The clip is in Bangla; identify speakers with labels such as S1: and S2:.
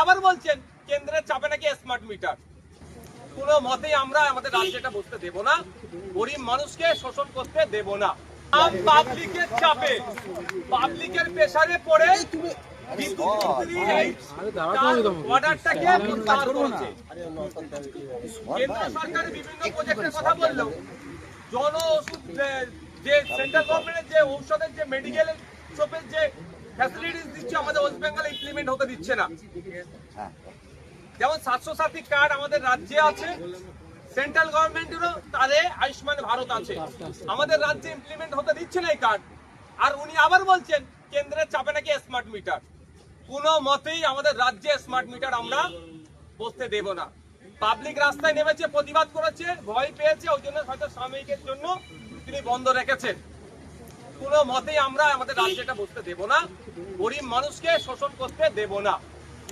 S1: আবার বলছেন কেন্দ্রের চাপে নাকি স্মার্ট মিটার কোনো মতেই আমরা আমাদের রাজ্যটা বসতে দেব না। গরিব মানুষকে শোষণ করতে দেব না। পাবলিকের চাপে পাবলিকের প্রেসারে পড়ে জন ওষুধ যে- যে সেন্ট্রাল গভর্নমেন্টের যে ঔষধের যে মেডিকেল শপের যে ফ্যাসিলিটিস দিচ্ছে আমাদের ওয়েস্ট বেঙ্গলে ইমপ্লিমেন্ট হতে দিচ্ছে না। যেমন স্বাস্থ্য সাথী কার্ড আমাদের রাজ্যে আছে সেন্ট্রাল গভর্নমেন্টেরও তাদের আয়ুষ্মান ভারত আছে। আমাদের রাজ্যে ইমপ্লিমেন্ট হতে দিচ্ছে না এই কার্ড আর উনি আবার বলছেন কেন্দ্রের চাপে নাকি স্মার্ট মিটার কোনো মতেই আমাদের রাজ্যে স্মার্ট মিটার আমরা বসতে দেব না। পাবলিক রাস্তায় নেমেছে প্রতিবাদ করেছে ভয় পেয়েছে ওই জন্য হয়তো সাময়িকের জন্য তিনি বন্ধ রেখেছেন। কোনো মতেই আমরা আমাদের রাজ্যটা বসতে দেব না। গরিব মানুষকে শোষণ করতে দেব না।